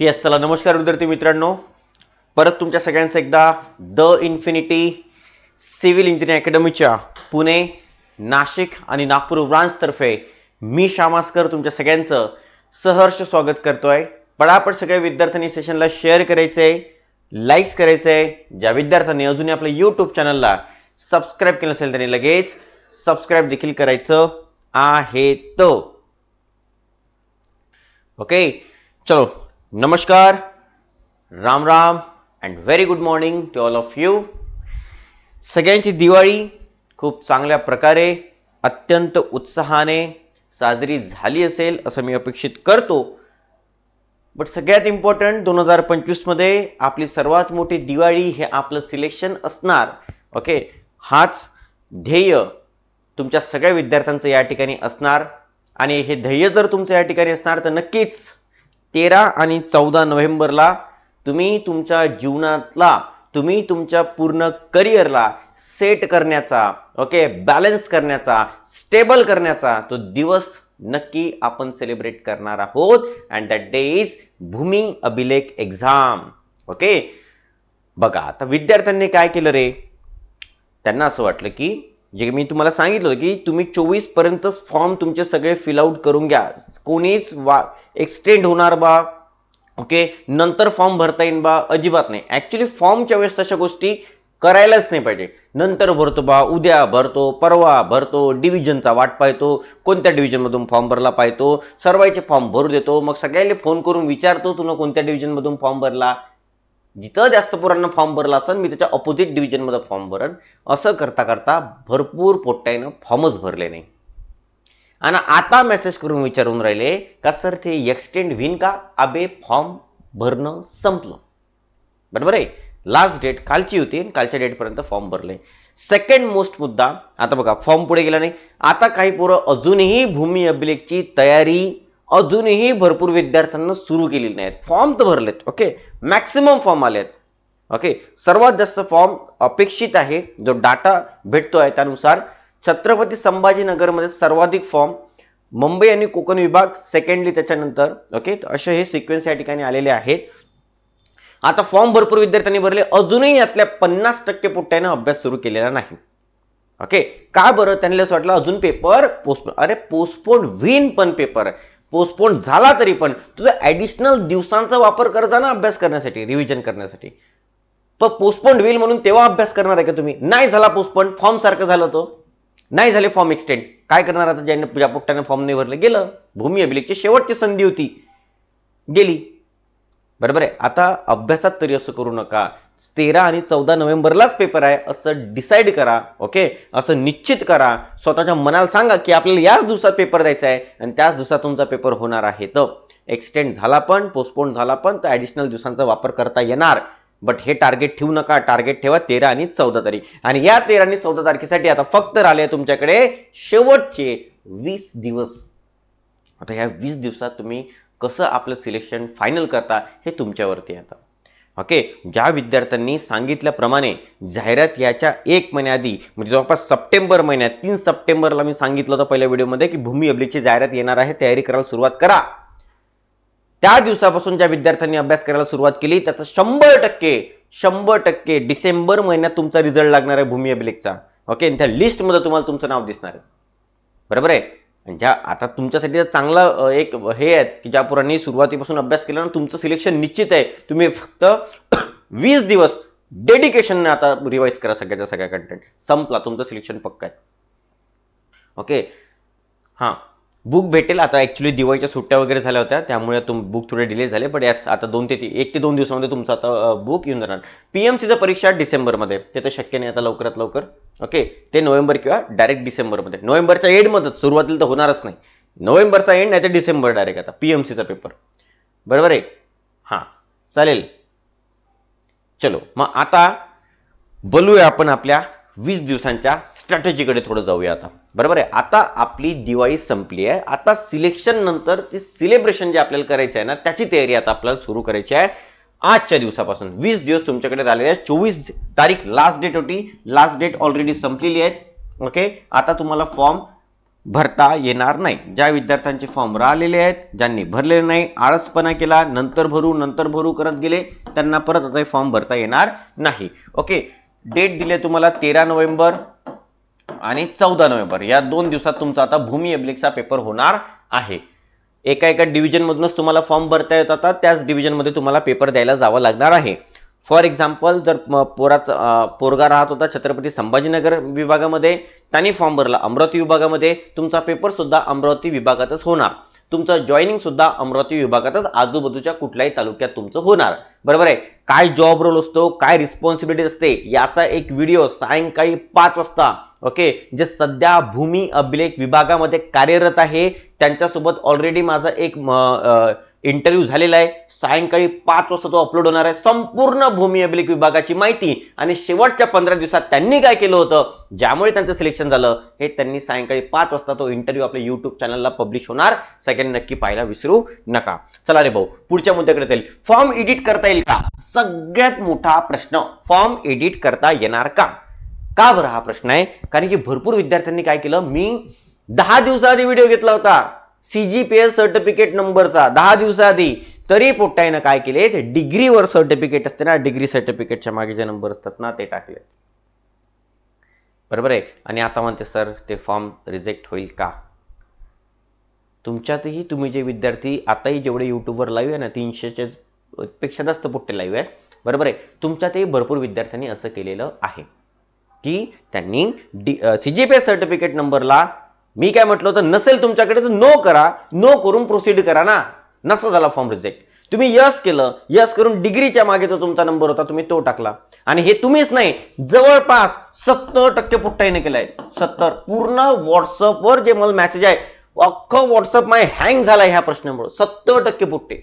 Yes चला. नमस्कार विद्यार्थी मित्रांनो. परत तुमच्या सगळ्यांचं एकदा द इन्फिनिटी सिव्हिल इंजिनिअरिंग अकॅडमीच्या पुणे नाशिक आणि नागपूर ब्रांचतर्फे मी श्यामास्कर तुमच्या सगळ्यांचं सहर्ष स्वागत करतोय. पडापड सगळ्या विद्यार्थ्यांनी सेशनला शेअर करायचंय लाईक्स करायचंय. ज्या विद्यार्थ्यांनी अजूनही आपल्या यूट्यूब चॅनलला सबस्क्राईब केलं असेल त्यांनी लगेच सबस्क्राईब देखील करायचं आहे. तो ओके चलो. नमस्कार Ram Ram and very good morning to all of you सगळ्यांची दिवाळी खूप चांगल्या प्रकारे अत्यंत उत्साहाने साजरी झाली असेल असं मी अपेक्षित करतो. बट सगळ्यात इम्पॉर्टंट दोन हजार पंचवीसमध्ये आपली सर्वात मोठी दिवाळी हे आपलं सिलेक्शन असणार. ओके हाच ध्येय तुमच्या सगळ्या विद्यार्थ्यांचं या ठिकाणी असणार. आणि हे ध्येय जर तुमचं या ठिकाणी असणार तर नक्कीच तेरा आणि चौदा नोव्हेंबरला तुम्ही तुमच्या जीवनातला तुम्ही तुमच्या पूर्ण करिअरला सेट करण्याचा ओके बॅलन्स करण्याचा स्टेबल करण्याचा तो दिवस नक्की आपण सेलिब्रेट करणार आहोत. And that day is Bhumi Abhilekh exam okay बघा आता विद्यार्थ्यांनी काय केलं रे? त्यांना असं वाटलं की जे मी तुम्हाला सांगितलं होतं की तुम्ही चोवीस पर्यंतच फॉर्म तुमचे सगळे फिलआउट करून घ्या. कोणीच वा एक्सटेंड होणार बा ओके नंतर फॉर्म भरता येईन बा अजिबात नाही. ऍक्च्युली फॉर्मच्या वेळेस तशा गोष्टी करायलाच नाही पाहिजे. नंतर भरतो बा उद्या भरतो परवा भरतो डिव्हिजनचा वाट पाहतो कोणत्या डिव्हिजनमधून फॉर्म भरला पाहतो सर्वांचे फॉर्म भरू देतो मग सगळ्यांना फोन करून विचारतो तुला कोणत्या डिव्हिजनमधून फॉर्म भरला? जिथं जास्त पोरांना फॉर्म भरला असेल मी त्याच्या ऑपोजिट डिव्हिजनमध्ये फॉर्म भरण असं करता करता भरपूर पोट्ट्यानं फॉर्मच भरले नाही. आणि आता मेसेज करून विचारून राहिले का सर ते एक्सटेंड होईन का? अबे फॉर्म भरणं संपलं. बरोबर आहे? लास्ट डेट कालची होती आणि कालच्या डेटपर्यंत फॉर्म भरले. सेकंड मोस्ट मुद्दा आता बघा फॉर्म पुढे गेला नाही. आता काही पोरं अजूनही भूमी अभिलेखची तयारी अजूनही भरपूर विद्यार्थ्यांना सुरू केलेली नाहीत. फॉर्म तर भरलेत ओके? मॅक्सिमम फॉर्म आले आहेत ओके? सर्वात जास्त फॉर्म अपेक्षित आहे जो डाटा भेटतो आहे त्यानुसार छत्रपती संभाजीनगरमध्ये सर्वाधिक फॉर्म मुंबई आणि कोकण विभाग सेकंडली त्याच्यानंतर ओके? असे हे सिक्वेन्स या ठिकाणी आलेले आहेत. आता फॉर्म भरपूर विद्यार्थ्यांनी भरले अजूनही यातल्या पन्नास टक्के पुट्ट्यानं अभ्यास सुरू केलेला नाही. ओके? का बरं? त्यांना असं वाटलं अजून पेपर पोस्ट अरे पोस्टपोन विन पण पेपर पोस्टपोन झाला तरी पण तुझा ऍडिशनल दिवसांचा वापर करताना अभ्यास करण्यासाठी रिव्हिजन करण्यासाठी. पण पोस्टपोन होईल म्हणून तेव्हा अभ्यास करणार आहे का तुम्ही? नाही झाला पोस्टपोन फॉर्म सारखं झालं तो. नाही झाले फॉर्म एक्सटेंड काय करणार आता ज्यांनी ज्या पोट्ट्याने फॉर्म नाही भरले गेलं. भूमी अभिलेखची शेवटची संधी होती. गेली. बरोबर आहे. आता अभ्यासात तरी असं करू नका. तेरा आणि चौदा नोव्हेंबरलाच पेपर आहे असं डिसाईड करा ओके असं निश्चित करा. स्वतःच्या मनाला सांगा की आपल्याला याच दिवसात पेपर द्यायचा आहे आणि त्याच दिवसात तुमचा पेपर होणार आहे. तर एक्सटेंड झाला पण पोस्टपोन झाला पण तर ऍडिशनल दिवसांचा वापर करता येणार. बट हे टार्गेट ठेवू नका. टार्गेट ठेवा तेरा आणि चौदा तारीख आणि या तेरा आणि चौदा तारखेसाठी आता फक्त राहिले तुमच्याकडे शेवटचे वीस दिवस. आता ह्या वीस दिवसात तुम्ही कसं आपलं सिलेक्शन फायनल करता हे तुमच्यावरती आहे आता. ओके? ज्या विद्यार्थ्यांनी सांगितल्याप्रमाणे जाहिरात याच्या एक महिन्याआधी म्हणजे जवळपास सप्टेंबर महिन्यात तीन सप्टेंबरला मी सांगितलं होतं पहिल्या व्हिडिओमध्ये की भूमी अभिलेखची जाहिरात येणार आहे तयारी करायला सुरुवात करा. त्या दिवसापासून ज्या विद्यार्थ्यांनी अभ्यास करायला सुरुवात केली त्याचा शंभर टक्के शंभर टक्के डिसेंबर महिन्यात तुमचा रिझल्ट लागणार आहे भूमी अभिलेखचा ओके? त्या लिस्टमध्ये तुम्हाला तुमचं नाव दिसणार आहे. बरोबर आहे? ज्या आता तुमच्यासाठी चांगला एक हे आहेत की ज्या पोरांनी सुरुवातीपासून अभ्यास केला ना तुमचं सिलेक्शन निश्चित आहे. तुम्ही फक्त वीस दिवस डेडिकेशनने आता रिवाईज करा सगळ्याच्या सगळ्या कंटेंट संपला तुमचं सिलेक्शन पक्का आहे. ओके हां. बुक भेटेल. आता ॲक्च्युली दिवाळीच्या सुट्ट्या वगैरे झाल्या होत्या त्यामुळे तुम बुक थोडे डिले झाले पण यास आता दोन ते ती एक ते दोन दिवसामध्ये तुमचं आता बुक येऊन जाणार. पी एम सीचं परीक्षा डिसेंबरमध्ये ते तर शक्य नाही आता लवकरात लवकर. ओके ते नोव्हेंबर किंवा डायरेक्ट डिसेंबरमध्ये. नोव्हेंबरच्या एंडमध्येच सुरुवातीला तर होणारच नाही. नोव्हेंबरचा एंड नाही तर डिसेंबर डायरेक्ट आता पी एम सीचा पेपर बरोबर आहे? हां. चालेल. चलो. मग आता बोलूया आपण आपल्या वीस दिवसांच्या स्ट्रॅटेजीकडे थोडं जाऊया आता. बरोबर आहे? आता आपली दिवाळी संपली आहे. आता सिलेक्शन नंतर ती सिलेब्रेशन जे आपल्याला करायचं आहे ना त्याची तयारी आता आपल्याला सुरू करायची आहे. आजच्या दिवसापासून. वीस दिवस तुमच्याकडे झालेले आहेत. चोवीस तारीख लास्ट डेट होती. लास्ट डेट ऑलरेडी संपलेली आहे. ओके आता तुम्हाला फॉर्म भरता येणार नाही. ज्या विद्यार्थ्यांचे फॉर्म राहिलेले आहेत ज्यांनी भरलेले नाही आळसपणा केला नंतर भरू नंतर भरू करत गेले त्यांना परत आता फॉर्म भरता येणार नाही. ओके डेट दिले तुम्हाला तेरा नोव्हेंबर आणि चौदा नोव्हेंबर. या दोन दिवसात तुमचा आता भूमी एब्लिकचा पेपर होणार आहे. एका एका डिव्हिजनमधूनच तुम्हाला फॉर्म भरता येत होता त्याच डिव्हिजनमध्ये तुम्हाला पेपर द्यायला जावं लागणार आहे. फॉर एक्झाम्पल जर पोराचा पोरगा राहत होता छत्रपती संभाजीनगर विभागामध्ये त्यांनी फॉर्म भरला. अमरावती विभागामध्ये तुमचा पेपर सुद्धा अमरावती विभागातच होणार. तुमचं जॉईनिंग सुद्धा अमरावती विभागातच आजूबाजूच्या कुठल्याही तालुक्यात तुमचं होणार. बरोबर आहे? काय जॉब रोल असतो काय रिस्पॉन्सिबिलिटी असते याचा एक व्हिडिओ सायंकाळी पाच वाजता ओके जे सध्या भूमी अभिलेख विभागामध्ये कार्यरत आहे त्यांच्यासोबत ऑलरेडी माझा एक इंटरव्ह्यू झालेला आहे. सायंकाळी पाच वाजता तो अपलोड होणार आहे. संपूर्ण भूमी अभिलेख विभागाची माहिती आणि शेवटच्या पंधरा दिवसात त्यांनी काय केलं होतं? ज्यामुळे त्यांचं सिलेक्शन झालं. हे त्यांनी सायंकाळी पाच वाजता तो इंटरव्ह्यू आपल्या युट्यूब चॅनलला पब्लिश होणार. सगळ्यांनी नक्की पाहायला विसरू नका. चला रे भाऊ पुढच्या मुद्द्याकडे जाईल फॉर्म एडिट करता येईल का? सगळ्यात मोठा प्रश्न फॉर्म एडिट करता येणार का? का बरं हा प्रश्न आहे? कारण की भरपूर विद्यार्थ्यांनी काय केलं? मी दहा दिवसाआधी व्हिडिओ घेतला होता. सीजीपीएस सर्टिफिकेट नंबरचा दहा दिवसाआधी तरी पोट्टाईनं काय केले? ते डिग्रीवर सर्टिफिकेट असते ना डिग्री सर्टिफिकेटच्या मागे जे नंबर असतात ना ते टाकले. बरोबर आहे? आणि आता म्हणते सर ते फॉर्म रिजेक्ट होईल का? तुमच्यातही तुम्ही जे विद्यार्थी आताही जेवढे युट्यूबवर लाईव्ह आहे ना तीनशेचे पेक्षा जास्त पोट्टे लाईव्ह आहे. बरोबर आहे? तुमच्यातही भरपूर विद्यार्थ्यांनी असं केलेलं आहे. की त्यांनी D C G P S certificate नंबरला मी काय म्हटलं होतं नसेल तुमच्याकडे तर नो करा नो करून प्रोसीड करा ना. नसा झाला फॉर्म रिजेक्ट तुम्ही यस केलं यस करून डिग्रीच्या मागे तो तुमचा नंबर होता तुम्ही तो टाकला. आणि हे तुम्हीच नाही जवळपास सत्तर टक्के पुट्टाईने केलाय. सत्तर. पूर्ण व्हॉट्सअपवर जे मला मेसेज आहे अख्खं व्हॉट्सअप माय हँग झालाय ह्या प्रश्नामुळे. सत्तर टक्के पुट्टे.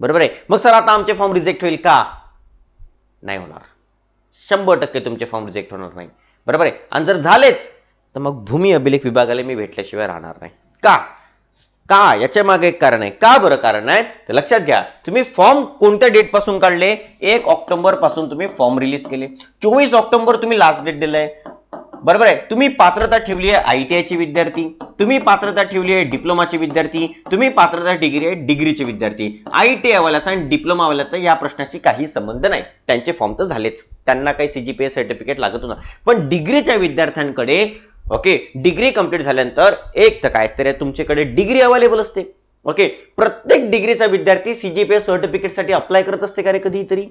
बरोबर आहे? मग सर आता आमचे फॉर्म रिजेक्ट होईल का? नाही होणार. शंभर टक्के तुमचे फॉर्म रिजेक्ट होणार नाही. बरोबर आहे? आणि जर झालेच तर मग भूमी अभिलेख विभागाला मी भेटल्याशिवाय राहणार नाही. का? का? याच्या मागे एक कारण आहे. का बरं कारण आहे? तर लक्षात घ्या तुम्ही फॉर्म कोणत्या डेटपासून काढले? एक ऑक्टोबरपासून तुम्ही फॉर्म रिलीज केले. चोवीस ऑक्टोबर तुम्ही लास्ट डेट दिलाय. बरोबर आहे. तुम्ही पात्रता ठेवली आहे आयटीआय चे विद्यार्थी तुम्ही पात्रता ठेवली आहे डिप्लोमाचे विद्यार्थी तुम्ही पात्रता डिग्री आहे डिग्रीचे विद्यार्थी. आयटीआय वाल्याचा आणि डिप्लोमावाल्याचा या प्रश्नाशी काही संबंध नाही. त्यांचे फॉर्म तर झालेच. त्यांना काही सीजीपीएस सर्टिफिकेट लागत होता. पण डिग्रीच्या विद्यार्थ्यांकडे ओके डिग्री कंप्लीट झाल्यानंतर एक तर काय असते रे तुमच्याकडे डिग्री अवेलेबल असते. ओके प्रत्येक डिग्रीचा विद्यार्थी सीजीपीएस सर्टिफिकेटसाठी अप्लाय करत असते का रे कधीतरी?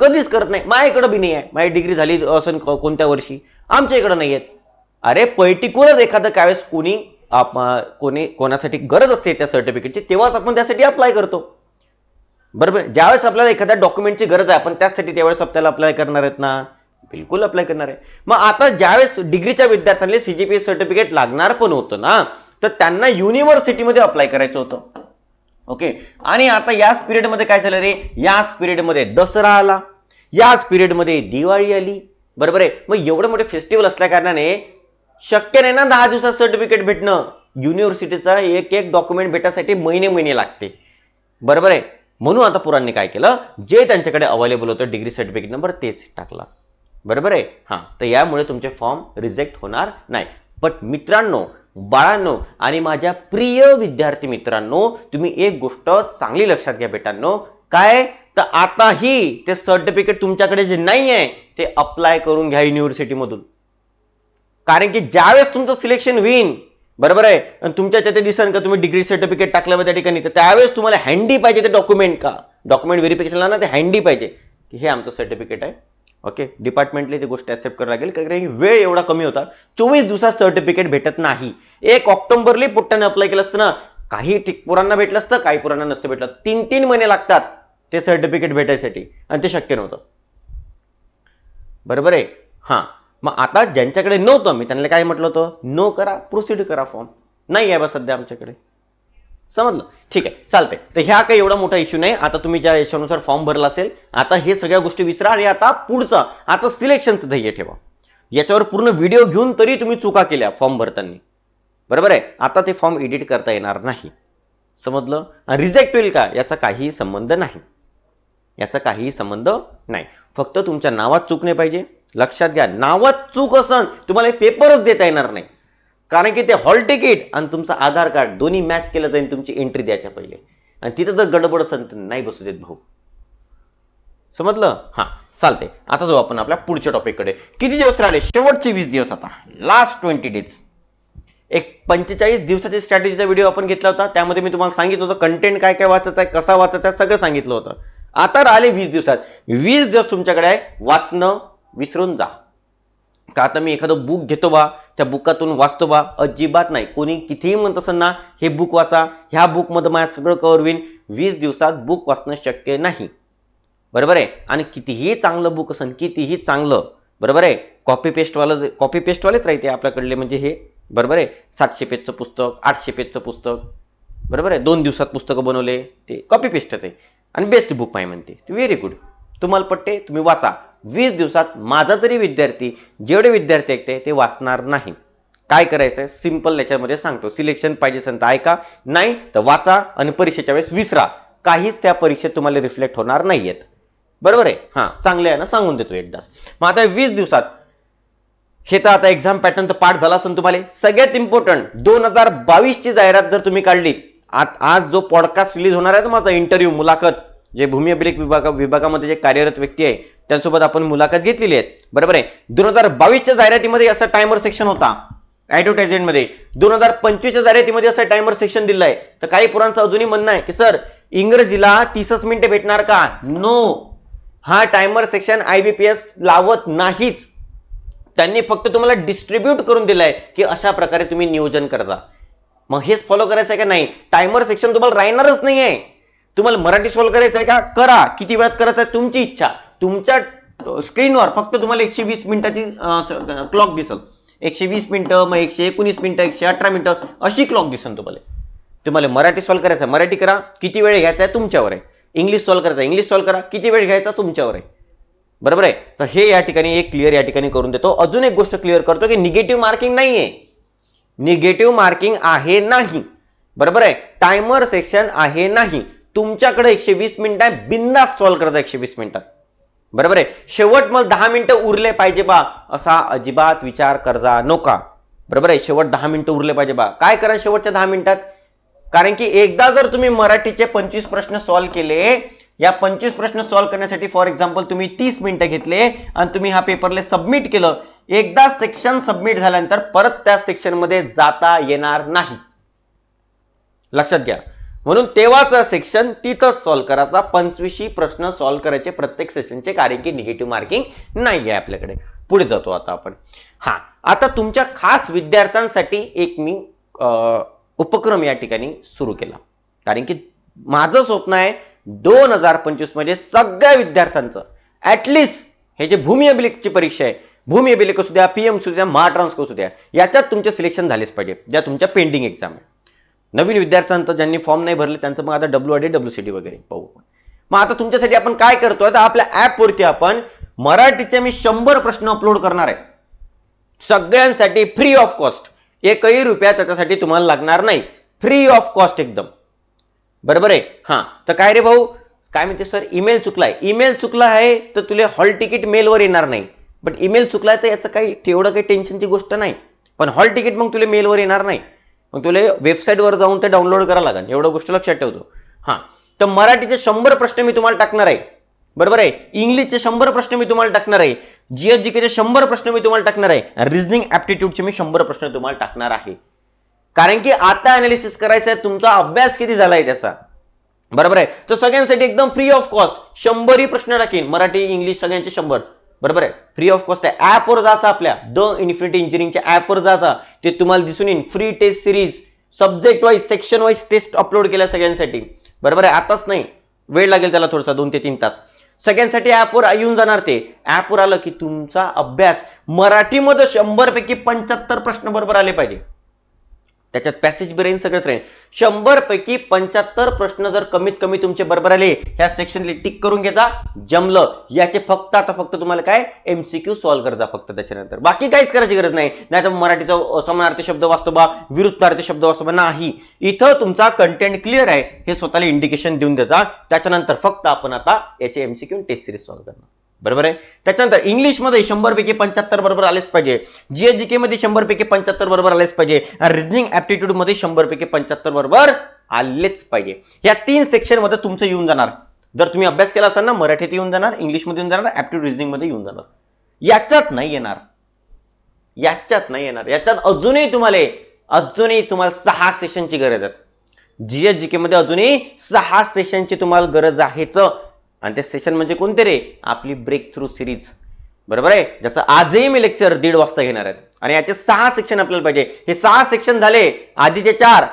कधीच करत नाही. माझ्याकडे बी नाही आहे. माझी डिग्री झाली असं कोणत्या वर्षी? आमच्या इकडं नाही आहेत अरे पर्टिक्युलर एखादं कावेळेस कोणी आप- कोणी कोणासाठी गरज असते त्या सर्टिफिकेटची तेव्हाच आपण त्यासाठी अप्लाय करतो. बरोबर? ज्यावेळेस आपल्याला एखाद्या डॉक्युमेंटची गरज आहे आपण त्यासाठी त्यावेळेस आपल्याला अप्लाय करणार आहेत ना? बिलकुल अप्लाय करणार आहे. मग आता ज्यावेळेस डिग्रीच्या विद्यार्थ्यांना सीजीपीए सर्टिफिकेट लागणार पण होतं ना तर त्यांना युनिव्हर्सिटीमध्ये अप्लाय करायचं होतं. ओके आणि आता याच पिरियडमध्ये काय झालं रे? याच पिरियडमध्ये दसरा आला. याच पिरियडमध्ये दिवाळी आली. बरोबर आहे. मग एवढं मोठे फेस्टिवल असल्या कारणाने शक्य नाही ना दहा दिवसात सर्टिफिकेट भेटणं. युनिव्हर्सिटीचा एक एक डॉक्युमेंट भेटायसाठी महिने महिने लागते. बरोबर आहे. म्हणून आता पुरांनी काय केलं? जे त्यांच्याकडे अवेलेबल होतं डिग्री सर्टिफिकेट नंबर तेच टाकला. बरोबर आहे? हां. तर यामुळे तुमचे फॉर्म रिजेक्ट होणार नाही. पण मित्रांनो बाळांनो आणि माझ्या प्रिय विद्यार्थी मित्रांनो तुम्ही एक गोष्ट चांगली लक्षात घ्या बेटांनो. काय? तर आताही ते सर्टिफिकेट तुमच्याकडे जे नाही आहे ते अप्लाय करून घ्या युनिव्हर्सिटीमधून कारण की ज्यावेळेस तुमचं सिलेक्शन होईल बरोबर आहे? आणि तुमच्या ते दिसन का तुम्ही डिग्री सर्टिफिकेट टाकलं त्या ठिकाणी तर त्यावेळेस तुम्हाला हँडी पाहिजे ते डॉक्युमेंट का? डॉक्युमेंट व्हेरिफिकेशनला ना ते हँडी पाहिजे. की हे आमचं सर्टिफिकेट आहे. ओके डिपार्टमेंटली ती गोष्ट ॲक्सेप्ट करावी लागेल कारण वेळ एवढा कमी होता. चोवीस दिवसात सर्टिफिकेट भेटत नाही. एक ऑक्टोबरली पुट्ट्याने अप्लाय केलं असतं ना काही पोरांना भेटलं असतं काही पोरांना नसतं भेटलं. तीन तीन महिने लागतात. ते सर्टिफिकेट भेटायसाठी. आणि ते शक्य नव्हतं. बरोबर आहे? हां. मग आता ज्यांच्याकडे नव्हतं मी त्यांना काय म्हटलं होतं? नो करा प्रोसीड करा फॉर्म नाही आहे बा सध्या आमच्याकडे. समजलं? ठीक आहे चालतंय. तर ह्या काही एवढा मोठा इश्यू नाही. आता तुम्ही ज्या याच्यानुसार फॉर्म भरला असेल आता हे सगळ्या गोष्टी विसरा आणि आता पुढचा आता सिलेक्शनचं ध्येय ठेवा. याच्यावर पूर्ण व्हिडिओ घेऊन तरी तुम्ही चुका केल्या फॉर्म भरताना. बरोबर आहे? आता ते फॉर्म एडिट करता येणार नाही. समजलं? रिजेक्ट होईल का? याचा काहीही संबंध नाही. याचा काहीही संबंध नाही. फक्त तुमच्या नावात चूक नाही पाहिजे. लक्षात घ्या नावात चूक असन तुम्हाला पेपरच देता येणार नाही. कारण की ते हॉल तिकीट आणि तुमचं आधार कार्ड दोन्ही मॅच केलं जाईल तुमची एंट्री द्यायच्या पहिले. आणि तिथं जर गडबड असेल तर नाही बसू देत भाऊ. समजलं? हा चालते आता जाऊ आपण आपल्या पुढच्या टॉपिककडे किती दिवस राहिले? शेवटचे वीस दिवस आता. लास्ट ट्वेंटी डेज एक पंचेचाळीस दिवसाची स्ट्रॅटेजीचा व्हिडिओ आपण घेतला होता. त्यामध्ये मी तुम्हाला सांगितलं होतं कंटेंट काय काय वाचायचं आहे कसा वाचायचा आहे सगळं सांगितलं होतं. आता राहिले वीस दिवसात. वीस दिवस तुमच्याकडे आहे वाचणं विसरून जा. का आता मी एखादं बुक घेतो बा त्या बुकातून वाचतो बा अजिबात नाही. कोणी कितीही म्हणत असेल ना हे बुक वाचा ह्या बुकमध्ये माझं सगळं कव्हर होईल. वीस दिवसात बुक वाचणं शक्य नाही. बरोबर आहे? आणि कितीही चांगलं बुक असेल कितीही चांगलं बरोबर आहे? कॉपी पेस्टवालं कॉपी पेस्टवालेच राहते आपल्याकडले म्हणजे हे. बरोबर आहे? सातशे पेजचं पुस्तक आठशे पेजचं पुस्तक बरोबर आहे? दोन दिवसात पुस्तकं बनवले ते कॉपी पेस्टच आहे. आणि बेस्ट बुक माय म्हणते. व्हेरी गुड तुम्हाला पट्टे तुम्ही वाचा. वीस दिवसात माझा तरी विद्यार्थी जेवढे विद्यार्थी ऐकते ते वाचणार नाही. काय करायचं आहे सिंपल याच्यामध्ये सांगतो. सिलेक्शन पाहिजे असेल तर ऐका. नाही तर वाचा आणि परीक्षेच्या वेळेस विसरा. काहीच त्या परीक्षेत तुम्हाला रिफ्लेक्ट होणार नाहीयेत. बरोबर आहे? हा चांगले आहे ना सांगून देतो एकदाच मग आता वीस दिवसात हे तर आता एक्झाम पॅटर्न तर पाठ झाला असेल तुम्हाला. सगळ्यात इम्पॉर्टंट दोन हजार बावीस ची जाहिरात जर तुम्ही काढली आत- आज जो पॉडकास्ट रिलीज होणार आहे तो माझा इंटरव्ह्यू मुलाखत जे भूमी अभिलेख विभागा विभागामध्ये जे कार्यरत व्यक्ती आहे त्यांसोबत आपण मुलाखत घेतलेली आहे. बरोबर आहे? दोन हजार बावीसच्या जाहिरातीमध्ये असं टायमर सेक्शन होता. ॲडव्हर्टाइजमेंटमध्ये दोन हजार पंचवीसच्या जाहिरातीमध्ये असं टायमर सेक्शन दिलंय. तर काही पुरांचं अजूनही म्हणणं आहे की सर इंग्रजीला तीसच मिनिटं भेटणार का? नो हा timer section I B P S लावत नाहीच. त्यांनी फक्त तुम्हाला डिस्ट्रीब्यूट करून दिलाय की अशा प्रकारे तुम्ही नियोजन करजा. मग हेच फॉलो करायचं आहे का? नाही. टायमर सेक्शन तुम्हाला राहणारच नाहीये. तुम्हाला मराठी सॉल्व्ह करायचं आहे का? करा. किती वेळात करायचं आहे? तुमची इच्छा. तुमच्या स्क्रीनवर फक्त तुम्हाला एकशे वीस मिनिटाची क्लॉक दिसल. एकशे वीस मिनिटं मग एकशे एकोणीस मिनिटं एकशे अठरा मिनिटं अशी क्लॉक दिसेल तुम्हाला. तुम्हाला मराठी सॉल्व्ह करायचं आहे. मराठी करा. किती वेळ घ्यायचा आहे? तुमच्यावर आहे. इंग्लिश सॉल्व्ह करायचं आहे. इंग्लिश सॉल्व्ह करा. किती वेळ घ्यायचा? तुमच्यावर आहे. बरोबर आहे? तर हे या ठिकाणी एक क्लिअर या ठिकाणी करून देतो. अजून एक गोष्ट क्लिअर करतो की निगेटिव्ह मार्किंग नाहीये. निगेटिव्ह मार्किंग आहे नाही. बरोबर आहे? टायमर सेक्शन आहे नाही. तुमच्याकडे एकशे वीस मिनिटं आहे बिंदास सॉल्व्ह करायचा एकशे वीस मिनिटात बरोबर आहे? शेवट मग दहा मिनिटं उरले पाहिजे बा असा अजिबात विचार करजा नका. बरोबर आहे? शेवट दहा मिनिटं उरले पाहिजे बा. काय करा शेवटच्या दहा मिनिटात? कारण की एकदा जर तुम्ही मराठीचे पंचवीस प्रश्न सॉल्व्ह केले या पंचवीस प्रश्न सॉल्व्ह करण्यासाठी फॉर एक्झाम्पल तुम्ही तीस मिनिटं घेतले आणि तुम्ही हा पेपरले सबमिट केलं. एकदा सेक्शन सबमिट झाल्यानंतर परत त्या सेक्शनमध्ये जाता येणार नाही. लक्षात घ्या. म्हणून तेव्हाच सेक्शन तिथंच सॉल्व्ह करायचा. पंचवीसशी प्रश्न सॉल्व्ह करायचे. प्रत्येक सेशनचे कारण की निगेटिव्ह मार्किंग नाही आहे आपल्याकडे. पुढे जातो आता आपण. हा आता तुमच्या खास विद्यार्थ्यांसाठी एक मी अं, उपक्रम या ठिकाणी सुरू केला. कारण की माझं स्वप्न आहे दोन हजार पंचवीसमध्ये सगळ्या विद्यार्थ्यांचं ऍटलिस्ट हे जे भूमी अभिलेखची परीक्षा आहे भूमी अभिलेख असू द्या पीएम असू द्या महाट्रान्सको असू द्या याच्यात तुमचे सिलेक्शन झालेच पाहिजे ज्या तुमच्या पेंडिंग एक्झाम आहे. नवीन विद्यार्थ्यांचं ज्यांनी फॉर्म नाही भरले त्यांचं मग आता W I W C D वगैरे पाहू. मग आता तुमच्यासाठी आपण काय करतोय तर आपल्या ऍप वरती आपण मराठीचे मी शंभर प्रश्न अपलोड करणार आहे. सगळ्यांसाठी फ्री ऑफ कॉस्ट एकही रुपया त्याच्यासाठी तुम्हाला लागणार नाही. फ्री ऑफ कॉस्ट एकदम. बरोबर आहे? हा. तर काय रे भाऊ? काय म्हणते सर ईमेल चुकलाय. ईमेल चुकला आहे तर तुला हॉल तिकीट मेलवर येणार नाही. पण ईमेल चुकलाय तर याचं काही तेवढं काही टेन्शनची गोष्ट नाही. पण हॉल तिकीट मग तुला मेलवर येणार नाही. मग तुला वेबसाईटवर जाऊन ते डाउनलोड करावं लागेल एवढं गोष्ट लक्षात ठेवतो. हा. तर मराठीचे शंभर प्रश्न मी तुम्हाला टाकणार आहे. बरोबर आहे? इंग्लिशचे शंभर प्रश्न मी तुम्हाला टाकणार आहे. जीएसजीकेचे शंभर प्रश्न मी तुम्हाला टाकणार आहे. रिझनिंग ॲप्टिट्यूडचे मी शंभर प्रश्न तुम्हाला टाकणार आहे. कारण की आता अनालिसिस करायचं आहे तुमचा अभ्यास किती झालाय त्याचा? बरोबर आहे? तर सगळ्यांसाठी एकदम फ्री ऑफ कॉस्ट शंभरही प्रश्न टाकेन. मराठी इंग्लिश सगळ्यांचे शंभर. बरोबर आहे? फ्री ऑफ कॉस्ट आहे. ऍपवर जायचं आपल्या. द इन्फिनिटी इंजिनिअरिंगच्या ऍपवर जायचा. ते तुम्हाला दिसून येईल free test series subject wise section wise test upload केल्या सगळ्यांसाठी. बरोबर आहे? आताच नाही. वेळ लागेल त्याला थोडासा दोन ते तीन तास. सगळ्यांसाठी ऍपवर येऊन जाणार ते. ऍपवर आलं की तुमचा अभ्यास मराठीमध्ये शंभरपैकी पंच्याहत्तर प्रश्न बरोबर आले पाहिजे. त्याच्यात पॅसेज बिरेन सगळंच राहील. शंभर पैकी पंच्याहत्तर प्रश्न जर कमीत कमी तुमचे बरोबर आले ह्या सेक्शनला टिक करून घ्यायचा जमलं याचे फक्त आता फक्त तुम्हाला काय? एमसीक्यू सॉल्व्ह करायचा फक्त त्याच्यानंतर. बाकी काहीच करायची गरज नाही. नाही तर मराठीचा समानार्थी शब्द वाचतो बा विरुद्धार्थी शब्द वाचतो बा नाही. इथं तुमचा कंटेंट क्लिअर आहे. हे स्वतःला इंडिकेशन देऊन द्यायचा त्याच्यानंतर फक्त आपण आता याचे एमसीक्यू टेस्ट सिरीज सॉल्व्ह करणार. बरोबर आहे? त्याच्यानंतर इंग्लिशमध्ये शंभर पैकी पंच्याहत्तर बरोबर आलेच पाहिजे. जीएस जी के मध्ये शंभर पैकी पंच्याहत्तर बरोबर आलेच पाहिजे. रिजनिंग ऍप्टिट्यूडमध्ये शंभर पैकी पंच्याहत्तर बरोबर आलेच पाहिजे. या तीन सेक्शनमध्ये तुमचं येऊन जाणार. जर तुम्ही अभ्यास केला असाल ना मराठीत येऊन जाणार इंग्लिशमध्ये येऊन जाणार ऍप्टिट्यूड रिजनिंगमध्ये येऊन जाणार. याच्यात नाही येणार. याच्यात नाही येणार. याच्यात अजूनही तुम्हाला अजूनही तुम्हाला सहा सेशनची गरज आहे जीएसजीके मध्ये अजूनही सहा सेशनची तुम्हाला गरज आहेच. आणि ते सेशन म्हणजे कोणते रे? आपली ब्रेक थ्रू सिरीज बरोबर आहे? जसं आजही मी लेक्चर दीड वाजता घेणार आहेत आणि याचे सहा सेक्शन आपल्याला पाहिजे. हे सहा सेक्शन झाले. आधीचे चार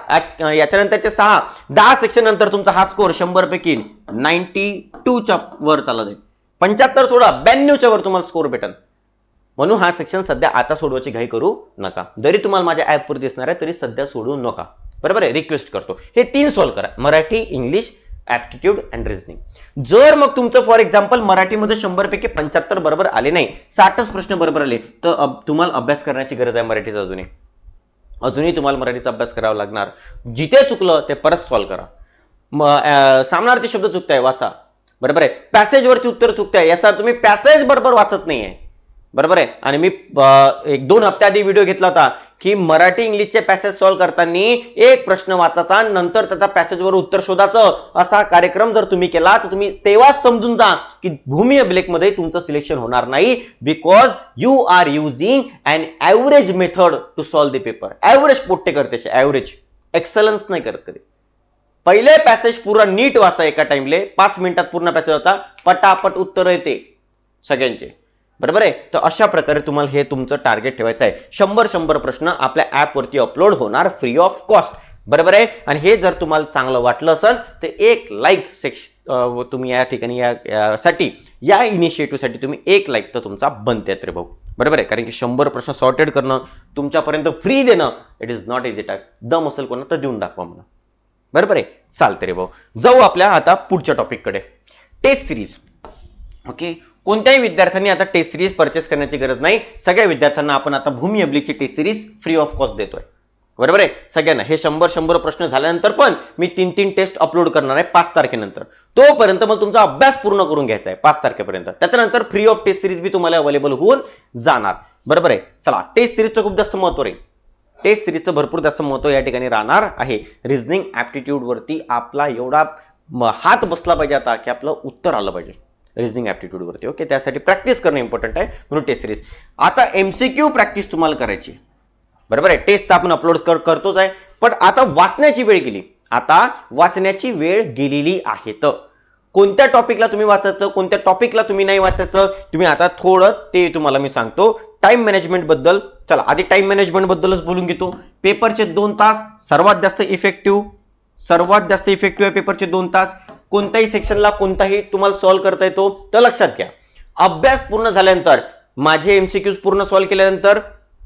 याच्यानंतरचे सहा. दहा सेक्शन नंतर तुमचा हा स्कोर शंभर पैकी नाईन्टी टूच्या वर चालला जाईल पंच्याहत्तर सोडा. ब्याण्णवच्या वर तुम्हाला स्कोर भेटेल. म्हणून हा सेक्शन सध्या आता सोडवायची घाई करू नका. जरी तुम्हाला माझ्या ऍपवर दिसणार आहे तरी सध्या सोडू नका. बरोबर आहे? रिक्वेस्ट करतो. हे तीन सॉल्व्ह करा. Marathi English aptitude and reasoning जर मग तुमचं फॉर एक्झाम्पल मराठीमध्ये शंभर पैकी पंच्याहत्तर बरोबर आले नाही साठच प्रश्न बरोबर आले तर तुम्हाला अभ्यास करण्याची गरज आहे मराठीचा अजूनही. अजूनही तुम्हाला मराठीचा अभ्यास करावा लागणार. जिथे चुकलं ते परत सॉल्व्ह करा. म- सामनार्थी शब्द चुकताय वाचा. बरोबर आहे? पॅसेजवरती उत्तर चुकताय याचा अर्थ तुम्ही पॅसेज बरोबर वाचत नाहीये. बरोबर आहे? आणि मी एक दोन हप्त्याआधी व्हिडिओ घेतला होता. की मराठी इंग्लिशचे पॅसेज सॉल्व्ह करताना एक प्रश्न वाचायचा नंतर त्याचा पॅसेजवर उत्तर शोधाचं असा कार्यक्रम जर तुम्ही केला तर तुम्ही तेव्हाच समजून जा की भूमी अभिलेखमध्ये तुमचं सिलेक्शन होणार नाही. Because you are using and average method to solve the paper average पोट्टे करते ॲव्हरेज एक्सलन्स नाही करत कधी. पहिले पॅसेज पुरा नीट वाचा एका टाइमले पाच मिनिटात पूर्ण पॅसेज होता. पटापट उत्तर येते सगळ्यांचे. बरोबर आहे? तर अशा प्रकारे तुम्हाला हे तुमचं टार्गेट ठेवायचं आहे. शंभर शंभर प्रश्न आपल्या ॲपवरती अपलोड होणार फ्री ऑफ कॉस्ट बरोबर आहे? आणि हे जर तुम्हाला चांगलं वाटलं असेल तर एक लाईक सेक्श तुम्ही या ठिकाणी या यासाठी या इनिशिएटिव्हसाठी तुम्ही एक लाईक तर तुमचा बनते रे भाऊ. बरोबर आहे? कारण की शंभर प्रश्न सॉर्टेड करणं तुमच्यापर्यंत फ्री देणं it is not is it task दम असेल कोणा तर देऊन दाखवा म्हणून. बरोबर आहे? चालते रे भाऊ. जाऊ आपल्या आता पुढच्या टॉपिककडे टेस्ट सिरीज ओके कोणत्याही विद्यार्थ्यांनी आता टेस्ट सिरीज परचेस करण्याची गरज नाही. सगळ्या विद्यार्थ्यांना आपण आता Bhumi अब्लिकची test series free of cost देतोय. बरोबर आहे? सगळ्यांना. हे शंभर शंभर प्रश्न झाल्यानंतर पण मी तीन तीन टेस्ट अपलोड करणार आहे पाच तारखेनंतर. तोपर्यंत मग तुमचा अभ्यास पूर्ण करून घ्यायचा आहे पाच तारखेपर्यंत. त्याच्यानंतर फ्री ऑफ टेस्ट सिरीज बी तुम्हाला अवेलेबल होऊन जाणार. बरोबर आहे? चला टेस्ट सिरीजचं खूप जास्त महत्त्व आहे. टेस्ट सिरीजचं भरपूर जास्त महत्त्व या ठिकाणी राहणार आहे. रिझनिंग ऍप्टिट्यूड वरती आपला एवढा हात बसला पाहिजे आता की आपलं उत्तर आलं पाहिजे. रिजनिंग ॲप्टिट्यूडवरती ओके त्यासाठी प्रॅक्टिस करणं इम्पॉर्टंट आहे. म्हणून टेस्ट सिरीज आता क्यू प्रॅक्टिस तुम्हाला करायची बरोबर आहे? टेस्ट आपण अपलोड कर करतोच आहे. पण आता वाचण्याची वेळ गेली. आता वाचण्याची वेळ गेलेली आहे तर कोणत्या टॉपिकला तुम्ही वाचायचं? कोणत्या टॉपिकला तुम्ही नाही वाचायचं? तुम्ही आता थोडं ते तुम्हाला मी सांगतो. टाइम मॅनेजमेंटबद्दल. चला आधी टाइम मॅनेजमेंट बद्दलच बोलून घेतो. पेपरचे दोन तास सर्वात जास्त इफेक्टिव्ह सर्वात जास्त इफेक्टिव्ह आहे पेपरचे दोन तास. कोणत्याही सेक्शनला कोणताही तुम्हाला सॉल्व्ह करता येतो तर लक्षात घ्या. अभ्यास पूर्ण झाल्यानंतर माझे एमसीक्यूज पूर्ण सॉल्व्ह केल्यानंतर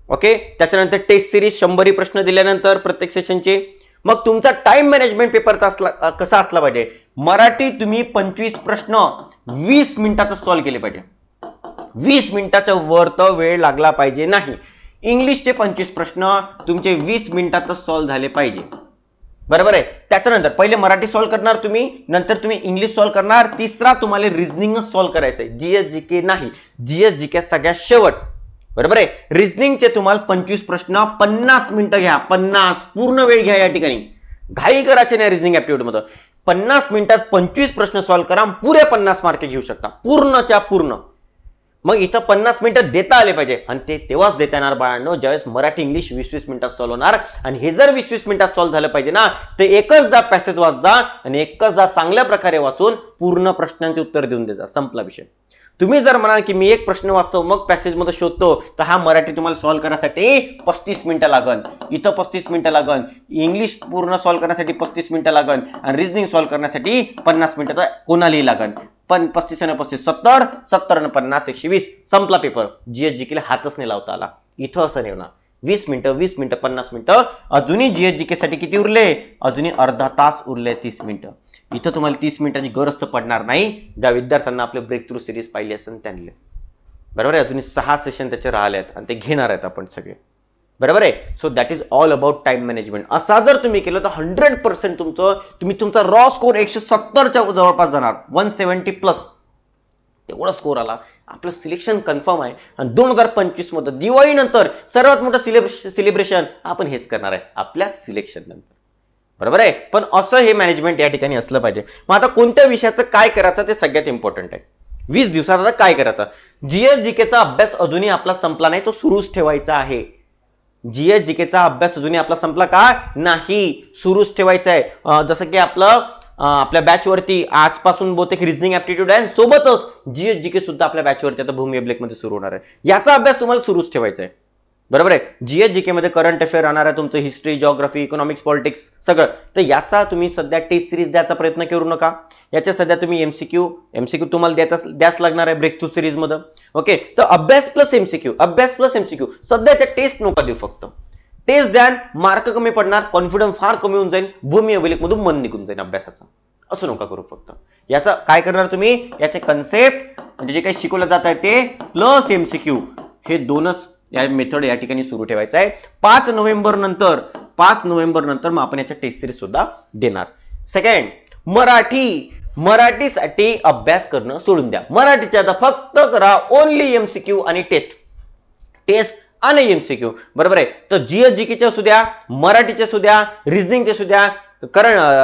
ओके त्याच्यानंतर टेस्ट सिरीज शंभरी प्रश्न दिल्यानंतर प्रत्येक सेशनचे मग तुमचा टाइम मॅनेजमेंट पेपरचा असला कसा असला पाहिजे? मराठी तुम्ही पंचवीस प्रश्न वीस मिनिटातच सॉल्व्ह केले पाहिजे. वीस मिनिटाच्या वर तर वेळ लागला पाहिजे नाही. इंग्लिशचे पंचवीस प्रश्न तुमचे वीस मिनिटातच सॉल्व्ह झाले पाहिजे. बरोबर आहे. त्याच्यानंतर पहिले मराठी सॉल्व्ह करणार तुम्ही नंतर तुम्ही इंग्लिश सॉल्व्ह करणार तिसरा तुम्हाला रिझनिंगच सॉल्व्ह करायचं आहे. जीएस जीके नाही. जीएस जी के सगळ्यात शेवट. बरोबर आहे? रिझनिंगचे तुम्हाला पंचवीस प्रश्न पन्नास मिनिटं घ्या. पन्नास पूर्ण वेळ घ्या या ठिकाणी. घाई करायचे नाही रिझनिंग ऍप्टिट्यूडमध्ये पन्नास मिनिटात पंचवीस प्रश्न सॉल्व्ह करा पुरे पन्नास मार्क घेऊ शकता. पूर्णच्या पूर्ण. मग इथं पन्नास मिनिटं देता आले पाहिजे. आणि ते तेव्हाच देता येणार बाळांनो ज्यावेळेस मराठी इंग्लिश वीस वीस मिनिटात सॉल्व्ह होणार. आणि हे जर वीस वीस मिनिटात सॉल्व्ह झालं पाहिजे ना तर एकच दा पॅसेज वाचजा आणि एकच दा चांगल्या प्रकारे वाचून पूर्ण प्रश्नांचे उत्तर देऊन देजा. संपला विषय. तुम्ही जर म्हणाल की मी एक प्रश्न वाचतो मग पॅसेजमध्ये शोधतो तर हा मराठी तुम्हाला सॉल्व्ह करण्यासाठी पस्तीस मिनिटं लागन. इथं पस्तीस मिनिटं लागन. इंग्लिश पूर्ण सॉल्व्ह करण्यासाठी पस्तीस मिनिटं लागन. आणि रिजनिंग सॉल्व्ह करण्यासाठी पन्नास मिनिटं तर कोणालाही लागन. पण पस्तीस आणि पस्तीस सत्तर सत्तर आणि पन्नास एकशे वीस. संपला पेपर जीएस केला हातच नाही लावता आला. इथं असं नाही होणार. वीस मिनिटं वीस मिनिटं पन्नास मिनिटं. अजूनही जीएस के साठी किती उरले? अजूनही अर्धा तास उरले तीस मिनिटं. इथं तुम्हाला तीस मिनिटाची गरज तर पडणार नाही. ज्या विद्यार्थ्यांना आपले ब्रेक थ्रू सिरीज पाहिली असेल त्यांनी बरोबर आहे? अजूनही सहा सेशन त्याचे राहिले आहेत आणि ते घेणार आहेत आपण सगळे. बरोबर आहे? So that is all about time management असा जर तुम्ही केलं तर हंड्रेड पर्सेंट तुमचं तुम्ही तुमचा रॉ स्कोर एकशे सत्तरच्या जवळपास जाणार. वन सेव्हन्टी प्लस तेवढा स्कोर आला. आपलं सिलेक्शन कन्फर्म आहे. आणि दोन हजार पंचवीसमध्ये दिवाळीनंतर सर्वात मोठं सिलेब्रे सिलिब्रेशन आपण हेच करणार आहे. आपल्या सिलेक्शन नंतर. बरोबर आहे? पण असं हे मॅनेजमेंट या ठिकाणी असलं पाहिजे. मग आता कोणत्या विषयाचं काय करायचं ते सगळ्यात इम्पॉर्टंट आहे. वीस दिवसात आता काय करायचं? जीएस जीकेचा अभ्यास अजूनही आपला संपला नाही. तो सुरूच ठेवायचा आहे. जीएस जीकेचा अभ्यास अजूनही आपला संपला का? नाही. सुरूच ठेवायचा आहे जसं की आपलं आपल्या बॅच वरती आजपासून बहुतेक रिझनिंग ऍप्टिट्यूड आहे सोबतच जीएस जीके सुद्धा आपल्या बॅचवरती आता भूमी अब्लेकमध्ये सुरू होणार आहे. याचा अभ्यास तुम्हाला सुरूच ठेवायचा आहे बरोबर आहे? जीएस जीके मध्ये करंट अफेअर राहणार आहे तुमचं हिस्ट्री जॉग्राफी इकॉनॉमिक्स पॉलिटिक्स सगळं. तर याचा तुम्ही सध्या टेस्ट सिरीज द्यायचा प्रयत्न करू नका. याच्या सध्या तुम्ही एमसीक्यू एमसीक्यू तुम्हाला द्यायचा द्यास लागणार आहे ब्रेक थ्रू सिरीजमध्ये ओके तर अभ्यास प्लस एमसीक्यू अभ्यास प्लस एमसीक्यू सध्याच्या टेस्ट नका देऊ फक्त. टेस्ट द्यान मार्क कमी पडणार कॉन्फिडन्स फार कमी होऊन जाईल भूमी अभिलेख मधून मन निघून जाईल अभ्यासाचं. असं नका करू फक्त. याचा काय करणार तुम्ही? याचे कन्सेप्ट म्हणजे जे काही शिकवलं जात आहे ते प्लस एमसीक्यू हे दोनच या मेथड या ठिकाणी सुरू ठेवायचं आहे. पाच नोव्हेंबर नंतर पाच नोव्हेंबर नंतर मग आपण याच्या टेस्ट सिरीज सुद्धा देणार. सेकंड मराठी मराठीसाठी अभ्यास करणं सोडून द्या. मराठीच्या आता फक्त करा ओनली एमसीक्यू आणि टेस्ट टेस्ट आणि एमसीक्यू बरोबर आहे? तर जीएस जीकेचे असू द्या सुद्या असू द्या रिझनिंगचे असू द्या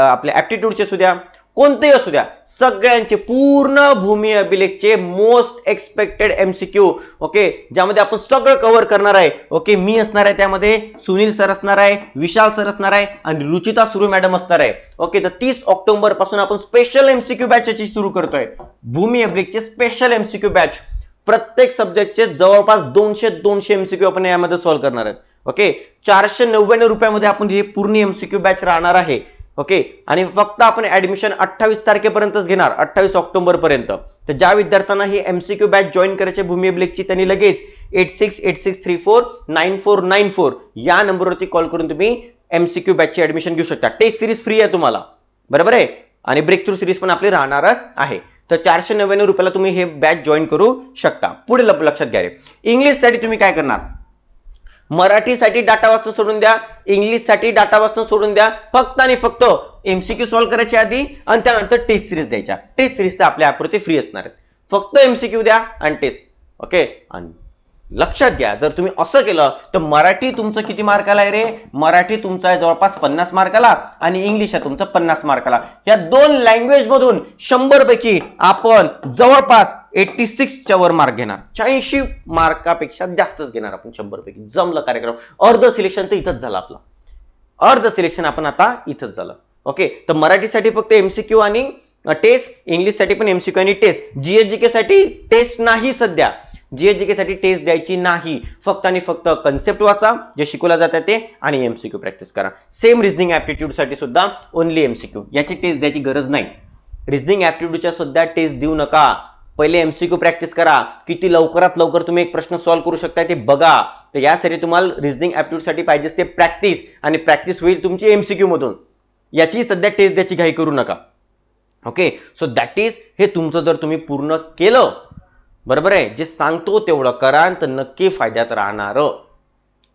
आपल्या ऍप्टिट्यूडचे असू द्या कोणतेही असू द्या सगळ्यांचे पूर्ण भूमी अभिलेखचे मोस्ट एक्सपेक्टेड एमसीक्यू ओके ज्यामध्ये आपण सगळं कव्हर करणार आहे ओके मी असणार आहे त्यामध्ये सुनील सर असणार आहे विशाल सर असणार आहे आणि रुचिता सुरू मॅडम असणार आहे ओके तर तीस ऑक्टोबरपासून आपण स्पेशल एमसीक्यू बॅच याची सुरू करतोय. भूमी अभिलेखचे स्पेशल एमसीक्यू बॅच प्रत्येक सब्जेक्टचे जवळपास दोनशे दोनशे एमसीक्यू आपण यामध्ये सॉल्व्ह करणार आहेत ओके चारशे नव्याण्णव रुपयामध्ये आपण हे पूर्ण एमसीक्यू बॅच राहणार आहे. ओके? आणि फक्त आपण ऍडमिशन अठ्ठावीस तारखेपर्यंतच घेणार अठ्ठावीस ऑक्टोबर पर्यंत तर ज्या विद्यार्थ्यांना ही एमसीक्यू बॅच जॉईन करायची भूमी अभिलेखची त्यांनी लगेच eight six eight six three four nine four nine four या नंबरवरती कॉल करून तुम्ही एमसीक्यू बॅचची ऍडमिशन घेऊ शकता. टेस्ट सिरीज फ्री आहे तुम्हाला. बरोबर आहे? आणि ब्रेक थ्रू सिरीज पण आपली राहणारच आहे. तर चारशे नव्याण्णव रुपयाला तुम्ही हे बॅच जॉईन करू शकता. पुढे लप- लक्षात घ्या इंग्लिशसाठी तुम्ही काय करणार? मराठीसाठी डाटा वाचणं सोडून द्या इंग्लिशसाठी डाटा वाचणं सोडून द्या फक्त आणि फक्त एमसीक्यू सॉल्व्ह करायची आधी आणि त्यानंतर टेस्ट सिरीज द्यायच्या. टेस्ट सिरीज तर आपल्या ऍपवरती फ्री असणार आहेत. फक्त एमसीक्यू द्या आणि टेस्ट ओके आणि लक्षात घ्या जर तुम्ही असं केलं तर मराठी तुमचं किती मार्काला आहे रे? मराठी तुमचा आहे जवळपास पन्नास मार्काला आणि इंग्लिश आहे तुमचं पन्नास मार्काला. या दोन लँग्वेज मधून शंभर पैकी आपण जवळपास एट्टी सिक्सच्या वर मार्क घेणार. शहाऐंशी मार्कापेक्षा जास्तच घेणार आपण शंभर पैकी जमलं कार्यक्रम. अर्ध सिलेक्शन तर इथंच झालं आपलं. अर्ध सिलेक्शन आपण आता इथंच झालं. ओके तर मराठीसाठी फक्त एमसीक्यू आणि टेस्ट इंग्लिशसाठी पण एमसीक्यू आणि टेस्ट जीएसजीके साठी टेस्ट नाही सध्या. जीएसजीके साठी टेस्ट द्यायची नाही. फक्त आणि फक्त कन्सेप्ट वाचा जे शिकवलं जातं ते आणि एमसीक्यू प्रॅक्टिस करा. सेम रिझनिंग ऍप्टिट्यूडसाठी सुद्धा ओनली एमसीक्यू याची टेस्ट द्यायची गरज नाही. रिझनिंग ऍप्टिट्यूडच्या सुद्धा टेस्ट देऊ नका. पहिले एमसीक्यू प्रॅक्टिस करा. किती लवकरात लवकर तुम्ही एक प्रश्न सॉल्व्ह करू शकता ते बघा. तर यासाठी तुम्हाला रिझनिंग ऍप्टिट्यूडसाठी पाहिजे ते प्रॅक्टिस आणि प्रॅक्टिस होईल तुमची एमसीक्यू मधून. याची सध्या टेस्ट द्यायची घाई करू नका. ओके सो दॅट इज हे तुमचं जर तुम्ही पूर्ण केलं बरोबर आहे? जे सांगतो तेवढं करा तर नक्की फायद्यात राहणार.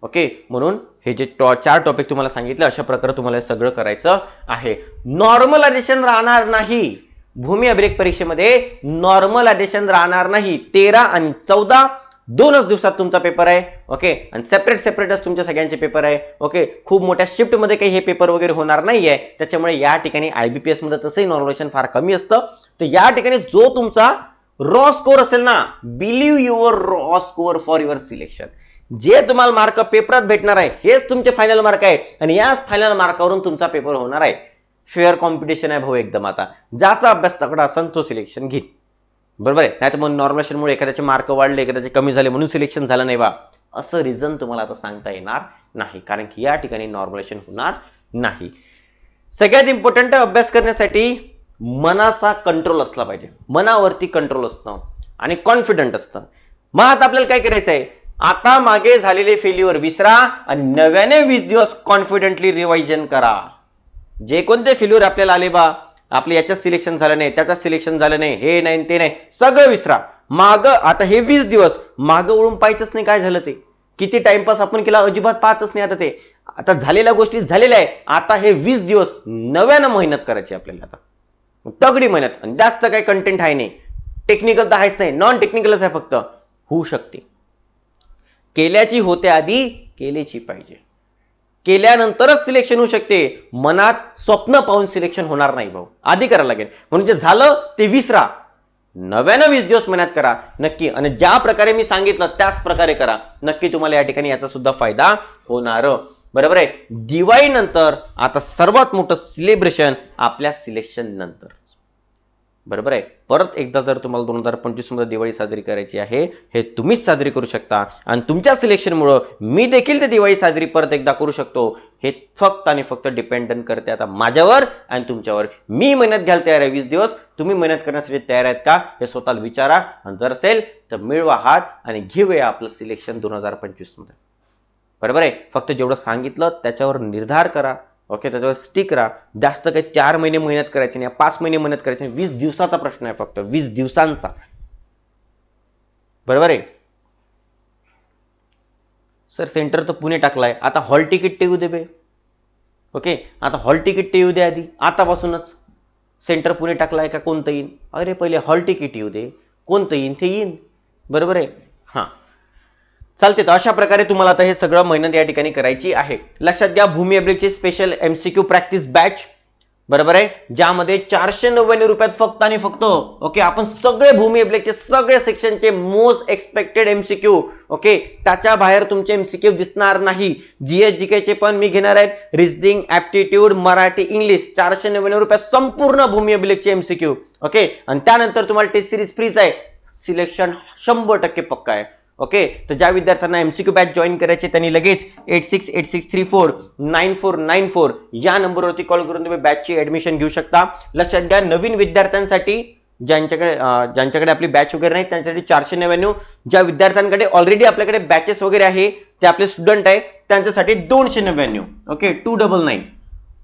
ओके? म्हणून हे जे टॉ चार टॉपिक तुम्हाला सांगितले अशा प्रकारे तुम्हाला सगळं करायचं आहे. नॉर्मलायझेशन राहणार नाही. भूमी अभिलेख परीक्षेमध्ये नॉर्मलायझेशन राहणार नाही. तेरा आणि चौदा दोनच दिवसात तुमचा पेपर आहे. ओके? आणि सेपरेट सेपरेटच तुमच्या सगळ्यांचे पेपर आहे. ओके? खूप मोठ्या शिफ्टमध्ये काही हे पेपर वगैरे होणार नाहीये. त्याच्यामुळे या ठिकाणी आयबीपीएसमध्ये तसंही नॉर्मलायझेशन फार कमी असतं. तर या ठिकाणी जो तुमचा रॉ स्कोर असेल ना believe your raw score for your selection जे तुम्हाला मार्क पेपरात भेटणार आहे हेच तुमचे फायनल मार्क आहे. आणि याच फायनल मार्कावरून तुमचा पेपर होणार आहे. फेअर कॉम्पिटिशन आहे भाऊ एकदम आता. ज्याचा अभ्यास तगडा असेल तो सिलेक्शन घे. बरोबर आहे? नाही तर मग नॉर्मलेशनमुळे एखाद्याचे मार्क वाढले एखाद्याचे कमी झाले म्हणून सिलेक्शन झालं नाही बा. असं रिझन तुम्हाला आता सांगता येणार नाही. कारण की या ठिकाणी नॉर्मलेशन होणार नाही. सगळ्यात इम्पॉर्टंट अभ्यास करण्यासाठी मनाचा कंट्रोल असला पाहिजे. मनावरती कंट्रोल असतं आणि कॉन्फिडंट असतं मग आता आपल्याला काय करायचं आहे आता मागे झालेले फेल्युअर विसरा आणि नव्याने वीस दिवस कॉन्फिडेंटली रिव्हायजन करा. जे कोणते फेल्युअर आपल्याला आले बा आपले याच्यात सिलेक्शन झालं नाही त्याच्यात सिलेक्शन झालं नाही हे नाही ते नाही सगळं विसरा. माग आता हे वीस दिवस माग वळून पाहायचंच नाही काय झालं ते. किती टाइमपास आपण केला अजिबात पाहतच नाही आता ते. आता झालेल्या गोष्टी झालेल्या आहे. आता हे वीस दिवस नव्यानं मेहनत करायची आपल्याला आता. तगडी मेहनत. आणि जास्त काही कंटेंट आहे नाही. टेक्निकल तर आहेच नाही. नॉन टेक्निकलच आहे फक्त. होऊ शकते. केल्याची होते आधी केलेची पाहिजे. केल्यानंतरच सिलेक्शन होऊ शकते. मनात स्वप्न पाहून सिलेक्शन होणार नाही भाऊ. आधी करायला लागेल. म्हणून जे झालं ते विसरा. नव्यानं वीस दिवस मेहनत करा. नक्की. आणि ज्या प्रकारे मी सांगितलं त्याच प्रकारे करा. नक्की तुम्हाला या ठिकाणी याचा सुद्धा फायदा होणार. बरोबर आहे? दिवाळी नंतर आता सर्वात मोठं सिलेब्रेशन आपल्या सिलेक्शन नंतर. बरोबर आहे? परत एकदा जर तुम्हाला दोन हजार पंचवीसमध्ये दिवाळी साजरी करायची आहे हे तुम्हीच साजरी करू शकता. आणि तुमच्या सिलेक्शनमुळं मी देखील ते दिवाळी साजरी परत एकदा करू शकतो. हे फक्त आणि फक्त डिपेंडंट करते आता माझ्यावर आणि तुमच्यावर. मी मेहनत घ्यायला तयार आहे वीस दिवस. तुम्ही मेहनत करण्यासाठी तयार आहेत का? हे स्वतःला विचारा. आणि जर असेल तर मिळवा हात आणि घेऊया आपलं सिलेक्शन दोन हजार पंचवीसमध्ये. बरोबर आहे? फक्त जेवढं सांगितलं त्याच्यावर निर्धार करा. ओके त्याच्यावर स्टिक राहा जास्त काही चार महिने मेहनत करायची नाही. पाच महिने मेहनत करायची नाही. वीस दिवसाचा प्रश्न आहे फक्त. वीस दिवसांचा. बरोबर आहे? सर सेंटर तर पुणे टाकलाय. आता हॉल तिकीट ठेवू येऊ दे बे. ओके आता हॉल तिकीट ते येऊ दे आधी. आतापासूनच. सेंटर पुणे टाकलाय का? कोणतं येईन? अरे पहिले हॉल तिकीट येऊ दे. कोणतं येईन? ते येईन. बरोबर आहे? हां. चालते तर अशा प्रकारे तुम्हाला आता हे सगळं मेहनत या ठिकाणी करायची आहे. लक्षात घ्या भूमी अभिलेखची स्पेशल एमसीक्यू प्रॅक्टिस बॅच बरोबर आहे? ज्यामध्ये चारशे नव्याण्णव रुपयात फक्त आणि फक्त ओके आपण सगळे भूमी अभिलेखचे सगळे सेक्शनचे मोस्ट एक्सपेक्टेड एमसीक्यू ओके त्याच्या बाहेर तुमचे एमसीक्यू दिसणार नाही. जीएस जी चे पण मी घेणार आहेत. रिजनिंग ऍप्टिट्यूड मराठी इंग्लिश चारशे नव्याण्णव रुपयात संपूर्ण भूमी अभिलेखचे एमसीक्यू ओके आणि त्यानंतर तुम्हाला टेस्ट सिरीज फ्रीज आहे. सिलेक्शन शंभर टक्के पक्का आहे. ओके तर ज्या विद्यार्थ्यांना एमसीक्यू बॅच जॉईन करायचे त्यांनी लगेच eight six eight six three four nine four nine four या नंबरवरती कॉल करून तुम्ही बॅचची ऍडमिशन घेऊ शकता. लक्षात घ्या नवीन विद्यार्थ्यांसाठी ज्यांच्याकडे ज्यांच्याकडे आपली बॅच वगैरे नाही त्यांच्यासाठी चारशे नव्याण्णव ज्या विद्यार्थ्यांकडे ऑलरेडी आपल्याकडे बॅचेस वगैरे आहे ते आपले स्टुडंट आहे त्यांच्यासाठी दोनशे नव्याण्णव. Okay two double nine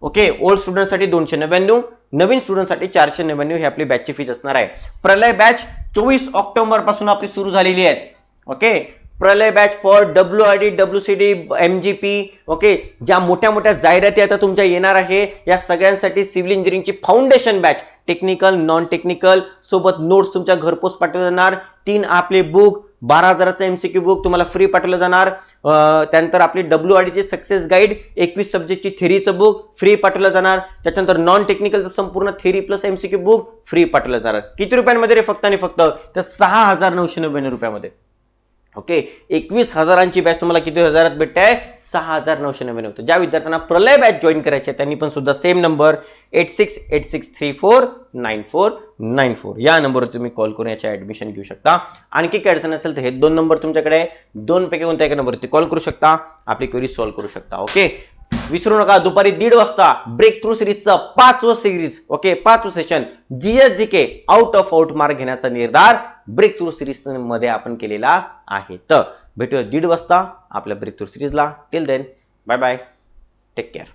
okay old स्टुडंटसाठी दोनशे नव्याण्णव नवीन स्टुडंटसाठी चारशे नव्याण्णव ही आपली बॅचची फीज असणार आहे. प्रलय बॅच चोवीस ऑक्टोबरपासून आपली सुरू झालेली आहे. Okay? Pralay batch for W I D W C D M G P okay? ज्या मोठ्या मोठ्या जाहिराती आता तुमच्या येणार आहे या सगळ्यांसाठी civil इंजिनिअरिंगची foundation batch technical non technical सोबत नोट्स तुमच्या घरपोच पाठवले जाणार. तीन आपले बुक बारा हजाराचं एमसीक्यू बुक तुम्हाला फ्री पाठवलं जाणार. त्यानंतर आपली डब्ल्यू आर ची सक्सेस गाईड एकवीस सब्जेक्टची थेरीचं बुक फ्री पाठवलं जाणार. त्याच्यानंतर नॉन टेक्निकलचं संपूर्ण theory plus MCQ book free पाठवलं जाणार. किती रुपयांमध्ये रे फक्त आणि फक्त? तर सहा हजार नऊशे नव्याण्णव रुपयामध्ये. ओके एकवीस हजारांची बॅच तुम्हाला किती हजारात भेटते? आहे सहा हजार नऊशे नव्याण्णव तर ज्या विद्यार्थ्यांना प्रलय बॅच जॉईन करायचे आहे, त्यांनी पण सुद्धा same number eight six eight six three four nine four nine four या नंबरवर तुम्ही कॉल करून याच्या ऍडमिशन घेऊ शकता. आणखी काय अडचण असेल तर हे दोन नंबर तुमच्याकडे दोनपैकी कोणत्या एका नंबरवरती कॉल करू शकता? आपली क्वेरी सॉल्व्ह करू शकता. ओके विसरू नका. दुपारी दीड वाजता ब्रेक थ्रू सिरीजचं पाचवं सिरीज ओके पाचवं session GS G K out of out mark घेण्याचा निर्धार ब्रेक थ्रू सिरीजमध्ये आपण केलेला आहे. तर भेटूया दीड वाजता आपल्या breakthrough सिरीजला till then bye bye take care